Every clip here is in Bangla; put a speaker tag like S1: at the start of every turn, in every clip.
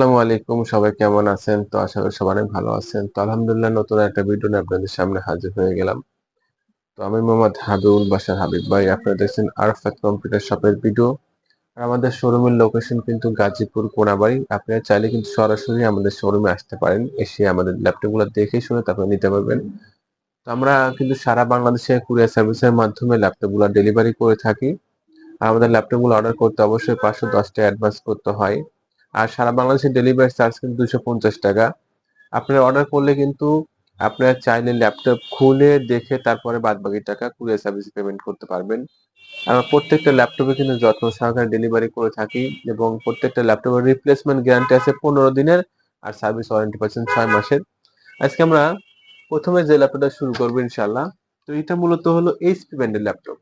S1: আসসালামু আলাইকুম, সবাই কেমন আছেন? তো আশা করি সবাই ভালো আছেন। তো আলহামদুলিল্লাহ নতুন একটা ভিডিও নিয়ে আপনাদের সামনে হাজির হয়ে গেলাম। তো আমি মোহাম্মদ হাবিবুল বাসার হাবিব ভাই, আপনারা দেখছেন আরফাত কম্পিউটার শপের ভিডিও আর আমাদের শোরুমের লোকেশন কিন্তু গাজীপুর কোনাবাড়ি। আপনারা চাইলে কিন্তু সরাসরি আমাদের শোরুমে আসতে পারেন। এসে আমাদের ল্যাপটপগুলো দেখে শুনে তারপরে নিতে পারবেন। তো আমরা কিন্তু সারা বাংলাদেশে কুরিয়ার সার্ভিসের মাধ্যমে ল্যাপটপগুলো ডেলিভারি করে থাকি। আর আমাদের ল্যাপটপগুলো অর্ডার করতে অবশ্যই পাঁচশো দশ টাকা অ্যাডভান্স করতে হয়। আর সারা বাংলাদেশের ডেলিভারি চার্জ কিন্তু দুশো পঞ্চাশ টাকা। আপনারা অর্ডার করলে কিন্তু আপনারা চাইলে ল্যাপটপ খুলে দেখে তারপরে বাদ বাকি টাকা কুরিয়ার সার্ভিস পেমেন্ট করতে পারবেন। আমরা প্রত্যেকটা ল্যাপটপে কিন্তু যত্ন সহকারে ডেলিভারি করে থাকি এবং প্রত্যেকটা ল্যাপটপের রিপ্লেসমেন্ট গ্যারান্টি আছে পনেরো দিনের আর সার্ভিস ওয়ারেন্টি পাচ্ছেন ছয় মাসের। আজকে আমরা প্রথমে যে ল্যাপটপটা শুরু করব ইনশাল্লাহ তো এটা মূলত হলো এইচপি ব্যান্ডের ল্যাপটপ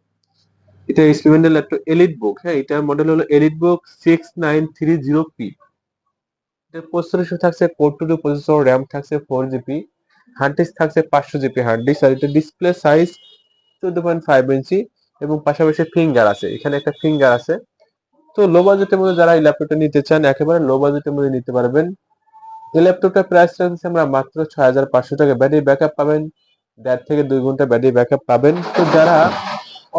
S1: এটা ব্যান্ডের ল্যাপটপ এলিট বুক হ্যাঁ এটার মডেল হলো elite book six nine three zero P এটার প্রসেসর থাকছে কোর টু প্রসেসর র্যাম থাকছে ফোর জিবি হার্ড ডিস্ক থাকছে, পাঁচশো জিবি হার্ড ডিস্ক আর এটা ডিসপ্লে সাইজ চোদ্দ পয়েন্ট ফাইভ ইঞ্চি এবং পাশাপাশি ফিঙ্গার আছে, এখানে একটা ফিঙ্গার আছে। তো লো বাজেটের মধ্যে যারা এই ল্যাপটপটা নিতে চান, একেবারে লো বাজেটের মধ্যে নিতে পারবেন। এই ল্যাপটপটা প্রাইস রাখছে আমরা মাত্র ছয় হাজার পাঁচশো টাকা। ব্যাটারি ব্যাকআপ পাবেন, দেড় থেকে দুই ঘণ্টা ব্যাটারি ব্যাকআপ পাবেন। তো যারা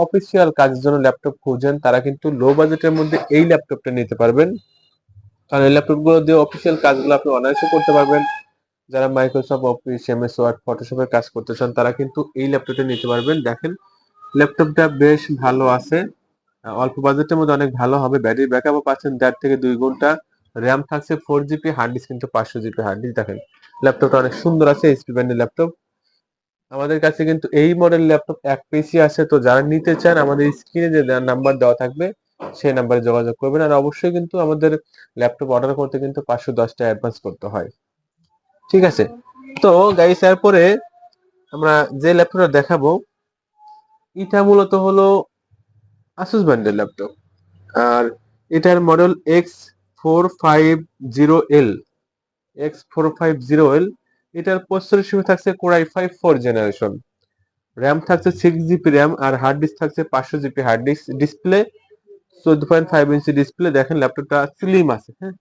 S1: অফিসিয়াল কাজের জন্য ল্যাপটপ খুঁজেন, তারা কিন্তু লো বাজেটের মধ্যে এই ল্যাপটপটা নিতে পারবেন। কারণ এই ল্যাপটপগুলো দিয়ে অফিসিয়াল কাজগুলো আপনি অনায়াসে করতে পারবেন। যারা মাইক্রোসফট অফিস এমএস ওয়ার্ড ফটোশপের কাজ করতে চান, তারা কিন্তু এই ল্যাপটপটা নিতে পারবেন। দেখেন ল্যাপটপটা বেশ ভালো আছে। অল্প বাজেটের মধ্যে অনেক ভালো হবে। ব্যাটারি ব্যাক ব্যাকআপও পাচ্ছেন দেড় থেকে দুই ঘণ্টা। র্যাম থাকছে ফোর জিবি হার্ড ডিস্ক কিন্তু পাঁচশো জিবি হার্ড ডিস্ক দেখেন ল্যাপটপটা অনেক সুন্দর আছে এইচপি ব্র্যান্ডের ল্যাপটপ আমাদের কাছে কিন্তু এই মডেল ল্যাপটপ এক পিসি আছে, তো যারা নিতে চান, আমাদের স্ক্রিনে যে নাম্বার দেওয়া থাকবে, সেই নাম্বারে যোগাযোগ করবেন। আর অবশ্যই কিন্তু আমাদের ল্যাপটপ অর্ডার করতে কিন্তু পাঁচশো দশ টাকা অ্যাডভান্স করতে হয়। ঠিক আছে? তো গাইস এরপরে আমরা যে ল্যাপটপটা দেখাবো, এটা মূলত হলো আসুস ব্র্যান্ডের ল্যাপটপ আর এটার model X four five zero L X four five zero L এটার প্রসেসর হিসেবে থাকছে core i five four generation RAM থাকছে সিক্স জিবি র্যাম আর হার্ড ডিস্ক থাকছে পাঁচশো জিবি হার্ড ডিস্ক ডিসপ্লে চোদ্দ পয়েন্ট ফাইভ ইঞ্চি ডিসপ্লে দেখেন ল্যাপটপটা স্লিম আছে হ্যাঁ?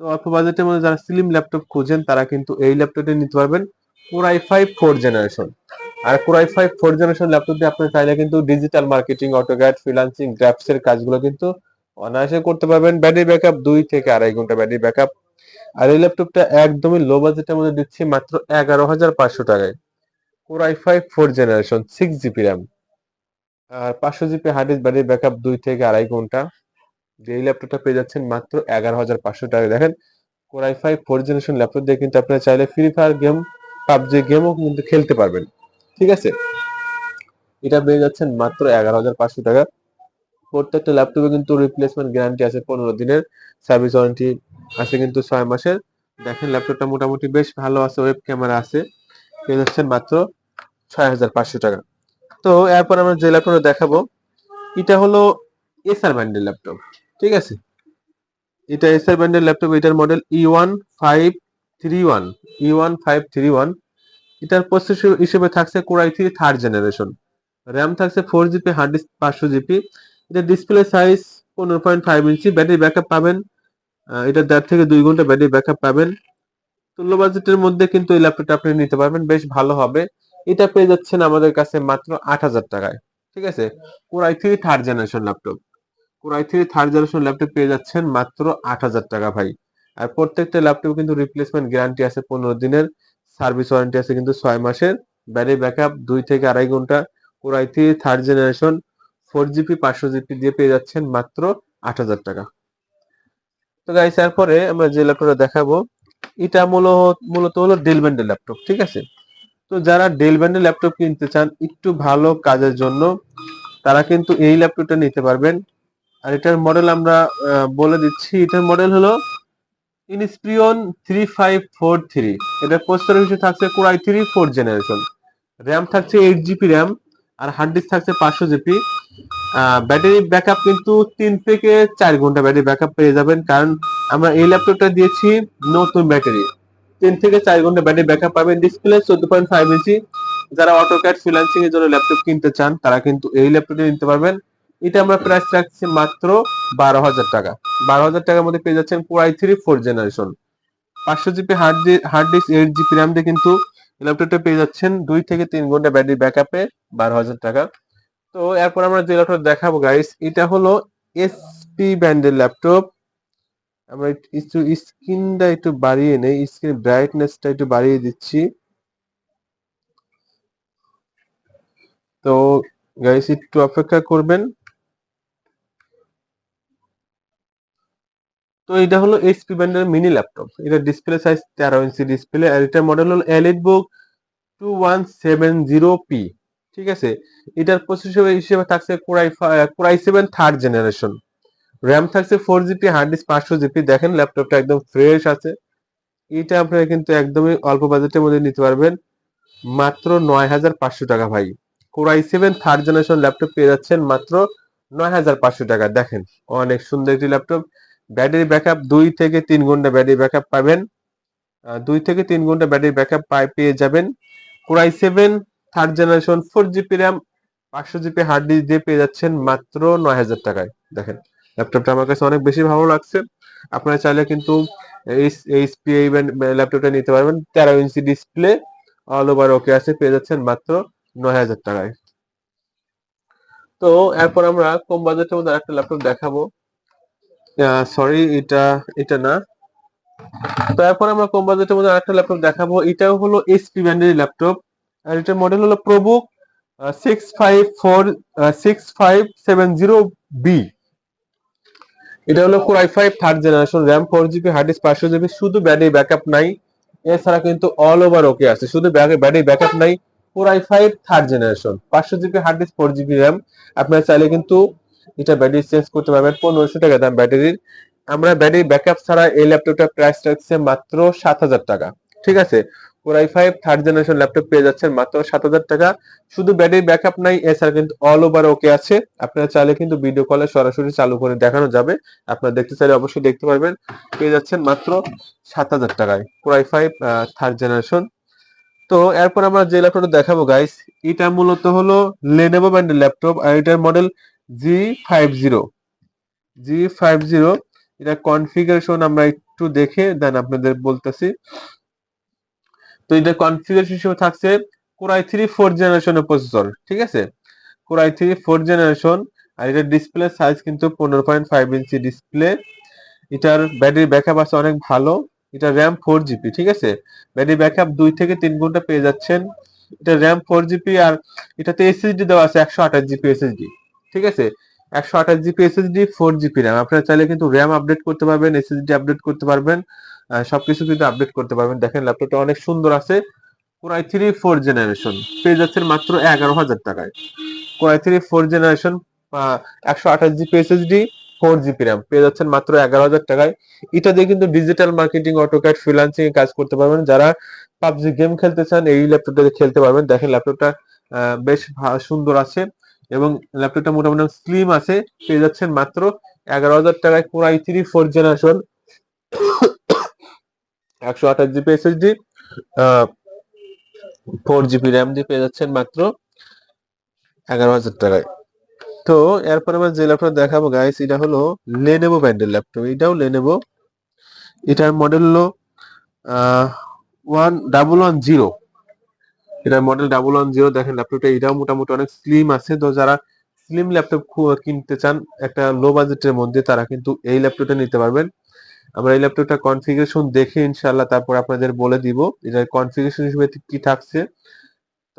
S1: তো অল্প বাজেটের মধ্যে যারা স্লিম ল্যাপটপ খুঁজেন, তারা কিন্তু এই ল্যাপটপটা নিতে পারবেন core i five four generation R core i five four generation laptop দিয়ে আপনি চাইলে কিন্তু digital marketing AutoCAD freelancing graphs এর কাজগুলো কিন্তু অনায়াসে করতে পারবেন। ব্যাটারি ব্যাকআপ দুই থেকে আড়াই ঘণ্টা ব্যাটারি ব্যাকআপ আর এই ল্যাপটপটা একদমই লো বাজেটের মধ্যে দিচ্ছি মাত্র এগারো হাজার পাঁচশো টাকায়। Core i five four generation six GB RAM আর পাঁচশো GB hard disk battery backup দুই থেকে আড়াই ঘণ্টা। এই ল্যাপটপটা পেয়ে যাচ্ছেন মাত্র এগারো হাজার পাঁচশো টাকা দেখেন core i five four generation laptop দিয়ে কিন্তু আপনারা চাইলে ফ্রি ফায়ার গেম পাবজি গেমও কিন্তু খেলতে পারবেন। ঠিক আছে? এটা পেয়ে যাচ্ছেন মাত্র এগারো হাজার পাঁচশো টাকা। প্রত্যেকটা ল্যাপটপে কিন্তু রিপ্লেসমেন্ট গ্যারান্টি আছে পনেরো দিনের। সার্ভিস ওয়ারেন্টি আছে কিন্তু ছয় মাসের। দেখেন ল্যাপটপটা মোটামুটি বেশ ভালো আছে ওয়েব ক্যামেরা আছে। পেয়ে যাচ্ছেন মাত্র ছয় হাজার পাঁচশো টাকা। তো এরপর আমরা যে ল্যাপটপটা দেখাবো। এটা হলো এসআর ব্র্যান্ডের ল্যাপটপ ঠিক আছে? এটা এসআর ব্র্যান্ডের ল্যাপটপ এটার model E one five three one E one five three one এটার প্রসেসর হিসেবে থাকছে core i three third generation RAM থাকছে ফোর জিবি হার্ড ডিস্ক পাঁচশো জিবি এটা ডিসপ্লে সাইজ পনেরো point five inch battery backup পাবেন এটা দেড় থেকে দুই ঘণ্টা ব্যাটারি ব্যাকআপ পাবেন। তুল্য বাজেটের মধ্যে কিন্তু এই ল্যাপটপটা আপনি নিতে পারবেন, বেশ ভালো হবে। এটা পেয়ে যাচ্ছেন আমাদের কাছে মাত্র আট হাজার টাকায়, ঠিক আছে? Core i three third generation laptop core i three third generation laptop পেয়ে যাচ্ছেন মাত্র আট হাজার টাকা ভাই। আর প্রত্যেকটা ল্যাপটপ কিন্তু রিপ্লেসমেন্ট গ্যারান্টি আছে পনেরো দিনের। সার্ভিস ওয়ারেন্টি আছে কিন্তু ছয় মাসের। ব্যাটারি ব্যাকআপ দুই থেকে আড়াই ঘণ্টা। Core i three third generation four GB পাঁচশো জিবি দিয়ে পেয়ে যাচ্ছেন মাত্র আট হাজার টাকা। তো গাইস এরপরে আমরা যে ল্যাপটপটা দেখাবো, এটা মূলত মূলত হলো ডেল ব্যান্ডের ল্যাপটপ ঠিক আছে? তো যারা ডেল ব্যান্ডের ল্যাপটপ কিনতে চান, একটু ভালো কাজের জন্য, তারা কিন্তু এই ল্যাপটপটা নিতে পারবেন। আর এটার মডেল আমরা বলে দিচ্ছি, এটার মডেল হলো Inspiron three five four three এটা প্রসেসর হিসেবে থাকছে core i three four generation RAM থাকছে এইট জিবি র্যাম আর হার্ড ডিস্ক থাকছে পাঁচশো জিবি ব্যাটারি ব্যাকআপ কিন্তু তিন থেকে চার ঘণ্টা ব্যাটারি ব্যাকআপ পেয়ে যাবেন, কারণ আমরা এই ল্যাপটপটা দিয়েছি নতুন ব্যাটারি তিন থেকে চার ঘণ্টা ব্যাটারি ব্যাকআপ পাবেন ডিসপ্লে চোদ্দ পয়েন্ট ফাইভ ইঞ্চি যারা অটোক্যাড ফ্রিল্যান্সিং এর জন্য ল্যাপটপ কিনতে চান, তারা কিন্তু এই ল্যাপটপটি নিতে পারবেন। এটা আমরা প্রাইস রাখছি মাত্র বারো হাজার টাকা। বারো হাজার টাকার মধ্যে পেয়ে যাচ্ছেন core i three four generation পাঁচশো GB hard hard disk eight GB RAM দিয়ে কিন্তু ল্যাপটপটা পেয়ে যাচ্ছেন দুই থেকে তিন ঘণ্টা ব্যাটারি ব্যাকআপে বারো হাজার টাকা। তো এরপর আমরা যে ল্যাপটপ দেখাবো গাইস এটা হলো এসপি ব্র্যান্ডের ল্যাপটপ আমরা একটু স্ক্রিনটা একটু বাড়িয়ে নেই স্ক্রিন ব্রাইটনেসটা একটু বাড়িয়ে দিচ্ছি। তো গাইস একটু অপেক্ষা করবেন। তো এটা হলো এইচপি ব্র্যান্ডের মিনি ল্যাপটপ এটা ডিসপ্লে সাইজ তেরো ইঞ্চি ডিসপ্লে আর এটার মডেল হলো elite book two one seven zero P ঠিক আছে? এটার প্রসেসর হিসেবে থাকছে core i seven third generation RAM থাকছে ফোর জিবি হার্ড ডিস্ক পাঁচশো জিবি দেখেন ল্যাপটপটা একদম ফ্রেশ আছে। এটা আপনারা কিন্তু একদমই অল্প বাজেটের মধ্যে নিতে পারবেন। মাত্র নয় হাজার পাঁচশো টাকা ভাই। Core i seven third generation laptop পেয়ে যাচ্ছেন মাত্র নয় হাজার পাঁচশো টাকা। দেখেন, অনেক সুন্দর একটি ল্যাপটপ ব্যাটারি ব্যাকআপ দুই থেকে তিন ঘণ্টা ব্যাটারি ব্যাকআপ পাবেন। দুই থেকে তিন ঘণ্টা ব্যাটারি ব্যাকআপ পেয়ে যাবেন। Core i seven third generation four GB RAM পাঁচশো জিবি হার্ড ডিস্ক দিয়ে পেয়ে যাচ্ছেন মাত্র নয় হাজার টাকায়। দেখেন ল্যাপটপটা আমার কাছে অনেক বেশি ভালো লাগছে। আপনারা চাইলে কিন্তু এইচপি এই ল্যাপটপটা নিতে পারবেন। তেরো inch display all over okay আছে পেয়ে যাচ্ছেন মাত্র নয় হাজার টাকায়। তো এরপর আমরা কম বাজেটের মধ্যে একটা ল্যাপটপ দেখাবো। সরি এটা এটা না। তো এরপর আমরা কম বাজেটের মধ্যে আরেকটা ল্যাপটপ দেখাবো। এটাও হলো এইচপি ব্র্যান্ডের ল্যাপটপ আর এটার মডেল হলো ProBook six five four six five seven zero B এটা হলো core i five third generation RAM four GB hard disk পাঁচশো জিবি শুধু ব্যাটারি ব্যাকআপ নাই। এছাড়া কিন্তু অল ওভার ওকে আছে, শুধু ব্যাটারি ব্যাকআপ নাই core i five third generation পাঁচশো GB hard disk four GB RAM আপনারা চাইলে কিন্তু এটা ব্যাটারি চেঞ্জ করতে পারবেন, পনেরোশো টাকা দাম ব্যাটারির আমরা ব্যাটারি ব্যাকআপ ছাড়া এই ল্যাপটপটার প্রাইস রাখছে মাত্র সাত হাজার টাকা, ঠিক আছে? Core i five third generation laptop পেয়ে যাচ্ছেন মাত্র সাত হাজার টাকা। শুধু ব্যাটারি ব্যাকআপ নাই, এছাড়া কিন্তু অল ওভার ওকে আছে। আপনারা চাইলে কিন্তু ভিডিও কলে সরাসরি চালু করে দেখানো যাবে। আপনারা দেখতে চাইলে অবশ্যই দেখতে পারবেন। পেয়ে যাচ্ছেন মাত্র সাত হাজার টাকায় কোরাই ফাইভ থার্ড জেনারেশন তো এরপর আমরা যে ল্যাপটপটা দেখাবো গাইস এটা মূলত হলো লেনোভো ব্র্যান্ডের ল্যাপটপ আর এটার model G five zero G five zero এটা কনফিগারেশন আমরা একটু দেখে দেন আপনাদের বলতেছি। তো এটা কনফিগারেশন হিসেবে থাকছে কোরাই থ্রি ফোর জেনারেশনের প্রসেসর ঠিক আছে? Core i three four generation আর এটার ডিসপ্লে সাইজ কিন্তু পনেরো পয়েন্ট ফাইভ ইঞ্চি ডিসপ্লে এটার ব্যাটারি ব্যাকআপ আছে অনেক ভালো। এটা র্যাম ফোর জিবি ঠিক আছে? ব্যাটারি ব্যাকআপ দুই থেকে তিন ঘণ্টা পেয়ে যাচ্ছেন। এটা র্যাম ফোর জিবি আর এটাতে এসএসডি দেওয়া আছে একশো আঠাশ জিবি এসএসডি ঠিক আছে? একশো আঠাশ GB SSD four GB RAM আপনারা চাইলে কিন্তু র্যাম আপডেট করতে পারবেন এসএসডি আপডেট করতে পারবেন সবকিছু কিন্তু আপডেট করতে পারবেন। দেখেন ল্যাপটপটা অনেক সুন্দর আছে। কোরাই থ্রি ফোর জেনারেশন পেয়ে যাচ্ছেন মাত্র এগারো হাজার টাকায়। কোরাই থ্রি ফোর জেনারেশন একশো আঠাশ GB SSD four GB RAM পেয়ে যাচ্ছেন মাত্র এগারো হাজার টাকায়। এটা দিয়ে কিন্তু ডিজিটাল মার্কেটিং অটোক্যাড ফ্রিল্যান্সিং এ কাজ করতে পারবেন। যারা পাবজি গেম খেলতে চান, এই ল্যাপটপটা খেলতে পারবেন। দেখেন ল্যাপটপটা বেশ সুন্দর আছে। এবং ল্যাপটপটা মোটামুটি স্লিম আছে, পেয়ে যাচ্ছেন মাত্র এগারো হাজার টাকায় কোরাই থ্রি ফোর জেনারেশন একশো আঠাশ GB SSD four GB RAM দিয়ে পেয়ে যাচ্ছেন মাত্র এগারো হাজার টাকায়। তো এরপর আমরা যে ল্যাপটপ দেখাবো গাইস এটা হলো লেনেভো ব্র্যান্ডের ল্যাপটপ এটাও লেনেভো এটার মডেল হলো ওয়ান ডাবল ওয়ান জিরো এটার মডেল ডাবল ওয়ান জিরো দেখেন ল্যাপটপটা এটাও মোটামুটি অনেক স্লিম আছে। তো যারা স্লিম ল্যাপটপ কিনতে চান, একটা লো বাজেটের মধ্যে তারা কিন্তু এই ল্যাপটপটা নিতে পারবেন। আমরা এই ল্যাপটপটা কনফিগারেশন দেখে ইনশাল্লাহ তারপর আপনাদের বলে দিব এটার কনফিগারেশন হিসেবে কি থাকছে।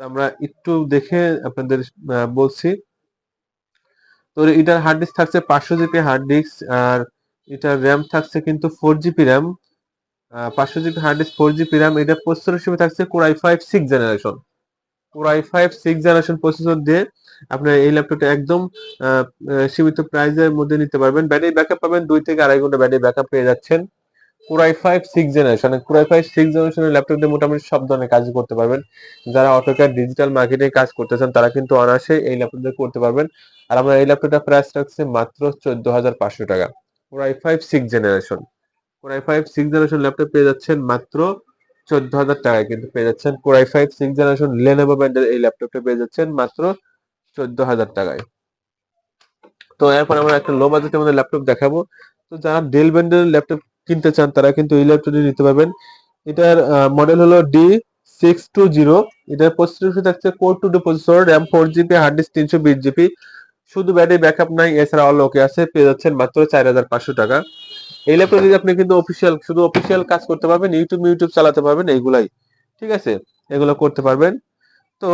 S1: তো আমরা একটু দেখে আপনাদের বলছি। তো এটার হার্ড ডিস্ক থাকছে পাঁচশো জিবি হার্ড ডিস্ক আর এটার র্যাম থাকছে কিন্তু ফোর জিবি র্যাম পাঁচশো GB hard disk four GB RAM এটা প্রসেসর হিসেবে থাকছে core i five six generation core i five six generation processor দিয়ে আপনার এই ল্যাপটপটা একদম সীমিত প্রাইজের মধ্যে নিতে পারবেন। ব্যাটারি ব্যাকআপ পাবেন, দুই থেকে আড়াই ঘণ্টা ব্যাটারি ব্যাকআপ পেয়ে যাচ্ছেন। Core i five six generation core i five six জেনারেশনের ল্যাপটপ দিয়ে মোটামুটি সব ধরনের কাজ করতে পারবেন। যারা অটোক্যাড ডিজিটাল মার্কেটিং কাজ করতে চান তারা কিন্তু অনায়াসে এই ল্যাপটপ দিয়ে করতে পারবেন। আর আমরা এই ল্যাপটপটা প্রাইস রাখছি মাত্র চোদ্দ হাজার পাঁচশো টাকা। Core i five six generation core i five six generation laptop পেয়ে যাচ্ছেন মাত্র চোদ্দ হাজার টাকায়। কিন্তু পেয়ে যাচ্ছেন core i five six generation Lenovo ব্র্যান্ডের এই ল্যাপটপটা পেয়ে যাচ্ছেন মাত্র চোদ্দ হাজার টাকায়। তো এরপর আমরা একটা লো বাজেটের মধ্যে ল্যাপটপ দেখাবো। তো যারা ডেল ব্র্যান্ডের ল্যাপটপ কিনতে চান, তারা কিন্তু এই ল্যাপটপটি নিতে পারবেন। এটার মডেল হলো ডি সিক্স টু জিরো এটার প্রসেসর থাকছে core two D processor RAM four GB hard disk তিনশো বিশ জিবি শুধু ব্যাটারি ব্যাকআপ নাই, এছাড়া অল ওকে আছে, পেয়ে যাচ্ছেন মাত্র চার হাজার পাঁচশো টাকা। এই ল্যাপটপ দিয়ে আপনি কিন্তু অফিসিয়াল শুধু অফিসিয়াল কাজ করতে পারবেন ইউটিউব ইউটিউব চালাতে পারবেন, এইগুলাই। ঠিক আছে? এগুলো করতে পারবেন। তো,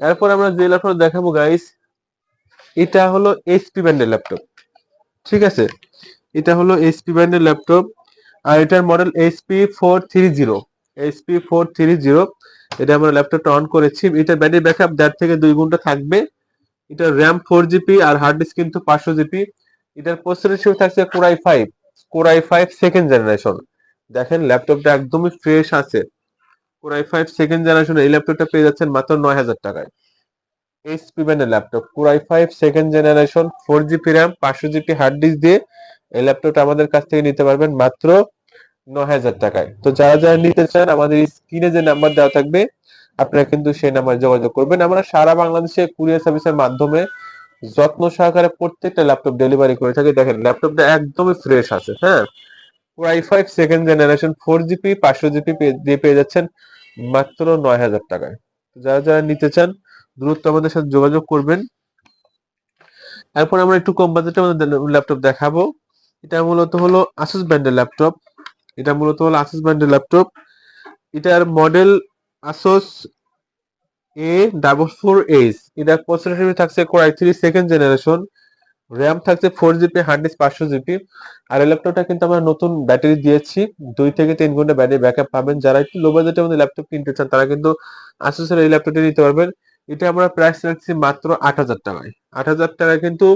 S1: এরপর আমরা যে ল্যাপটপ দেখাবো গাইস এটা হলো এইচপি ব্র্যান্ডের ল্যাপটপ ঠিক আছে? এটা হলো এইচপি ব্র্যান্ডের ল্যাপটপ আর এটার model HP four three zero HP four three zero এটা আমরা ল্যাপটপটা অন করেছি। এটা ব্যাটারি ব্যাকআপ দেড় থেকে দুই ঘণ্টা থাকবে। এটা র্যাম ফোর জিবি আর হার্ড ডিস্ক কিন্তু পাঁচশো জিবি এটার প্রসেসর হিসেবে থাকছে core i five core i five second generation দেখেন ল্যাপটপটা একদমই ফ্রেশ আছে। কোরাই ফাইভ সেকেন্ড জেনারেশন এই ল্যাপটপটা পেয়ে যাচ্ছেন মাত্র নয় হাজার টাকায়। এইচপি ব্র্যান্ডের laptop core i five second generation four GB RAM পাঁচশো জিবি হার্ড ডিস্ক দিয়ে এই ল্যাপটপটা আমাদের কাছ থেকে নিতে পারবেন মাত্র নয় হাজার টাকায়। তো যারা যারা নিতে চান, আমাদের স্ক্রিনে যে নাম্বার দেওয়া থাকবে, আপনারা কিন্তু সেই নাম্বারে যোগাযোগ করবেন। আমরা সারা বাংলাদেশে কুরিয়ার সার্ভিসের মাধ্যমে যত্ন সহকারে প্রত্যেকটা ল্যাপটপ ডেলিভারি করে থাকি। দেখেন ল্যাপটপটা একদমই ফ্রেশ আছে হ্যাঁ? Core i five second generation four GB পাঁচশো জিবি দিয়ে পেয়ে যাচ্ছেন মাত্র নয় হাজার টাকায়। যারা যারা নিতে চান, দ্রুত আমাদের সাথে যোগাযোগ করবেন। এরপর আমরা একটু কম বাজেটে আমাদের ল্যাপটপ দেখাবো। এটা মূলত হলো আসুস ব্র্যান্ডের ল্যাপটপ এটা মূলত হলো আসুস ব্র্যান্ডের ল্যাপটপ এটার model Asus A double four H এটার প্রসেসর হিসেবে থাকছে core i three second generation RAM থাকছে ফোর জিবি হার্ড ডিস্ক পাঁচশো জিবি আর এই ল্যাপটপটা কিন্তু আমরা নতুন ব্যাটারি দিয়েছি। দুই থেকে তিন ঘণ্টা ব্যাটারি ব্যাকআপ পাবেন। যারা একটু লো বাজেটের মধ্যে ল্যাপটপ কিনতে চান, তারা কিন্তু আসুসের এই ল্যাপটপটি নিতে পারবেন। এটা আমরা প্রাইস রাখছি মাত্র আট হাজার টাকায়। আট হাজার টাকায় কিন্তু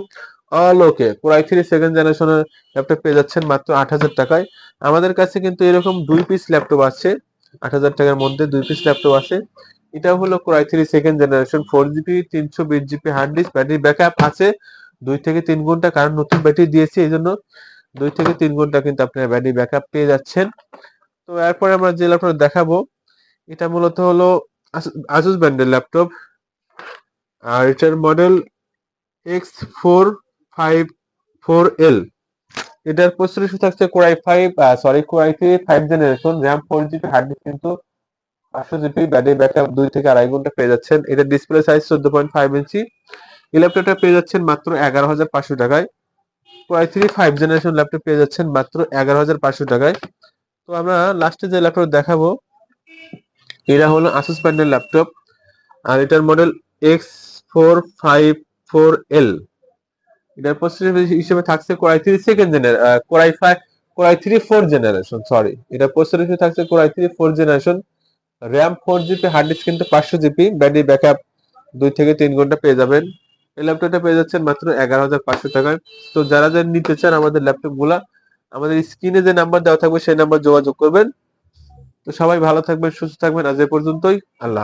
S1: all okay core i three second জেনারেশনের ল্যাপটপ পেয়ে যাচ্ছেন মাত্র আট হাজার টাকায়। আমাদের কাছে কিন্তু এরকম দুই পিস ল্যাপটপ আছে। আট হাজার টাকার মধ্যে দুই পিস ল্যাপটপ আছে। এটা হলো core i three second generation four GB তিনশো বিশ GB hard disk battery backup আছে। দুই থেকে তিন ঘণ্টা কারণ নতুন ব্যাটারি দিয়েছে এই জন্য দুই থেকে তিন ঘণ্টা কিন্তু আপনার ব্যাটারি ব্যাকআপ পেয়ে যাচ্ছেন। তো এরপরে আমরা যে ল্যাপটপ দেখাবো, এটা মূলত হলো আসুস ব্র্যান্ডের ল্যাপটপ আর এটার model X four five four L এটার প্রসেসর থাকছে core i five sorry core i three five generation RAM four GB hard disk কিন্তু পাঁচশো জিবি ব্যাটারি ব্যাকআপ দুই থেকে আড়াই ঘণ্টা পেয়ে যাচ্ছেন। এটা ডিসপ্লে সাইজ চোদ্দ পয়েন্ট ফাইভ ইঞ্চি এই ল্যাপটপটা পেয়ে যাচ্ছেন মাত্র এগারো হাজার পাঁচশো টাকায়। Core i three five generation laptop পেয়ে যাচ্ছেন মাত্র এগারো হাজার পাঁচশো টাকায়। তো আমরা লাস্টে যে ল্যাপটপ দেখাবো, এটা হলো আসুস ব্র্যান্ডের ল্যাপটপ আর এটার model X four five four L এটার প্রসেসর হিসেবে থাকছে core i three second generation core i five core i three four generation sorry এটা প্রসেসর হিসেবে থাকছে core i three four generation RAM four GB hard disk কিন্তু পাঁচশো জিবি ব্যাটারি ব্যাকআপ দুই থেকে তিন ঘণ্টা পেয়ে যাবেন। এই ল্যাপটপটা পেয়ে যাচ্ছেন মাত্র এগারো হাজার পাঁচশো টাকায়। তো যারা যারা নিতে চান আমাদের ল্যাপটপগুলা, আমাদের স্ক্রিনে যে নাম্বার দেওয়া থাকবে সেই নাম্বার যোগাযোগ করবেন। তো সবাই ভালো থাকবেন, সুস্থ থাকবেন। আজ এ পর্যন্তই। আল্লাহ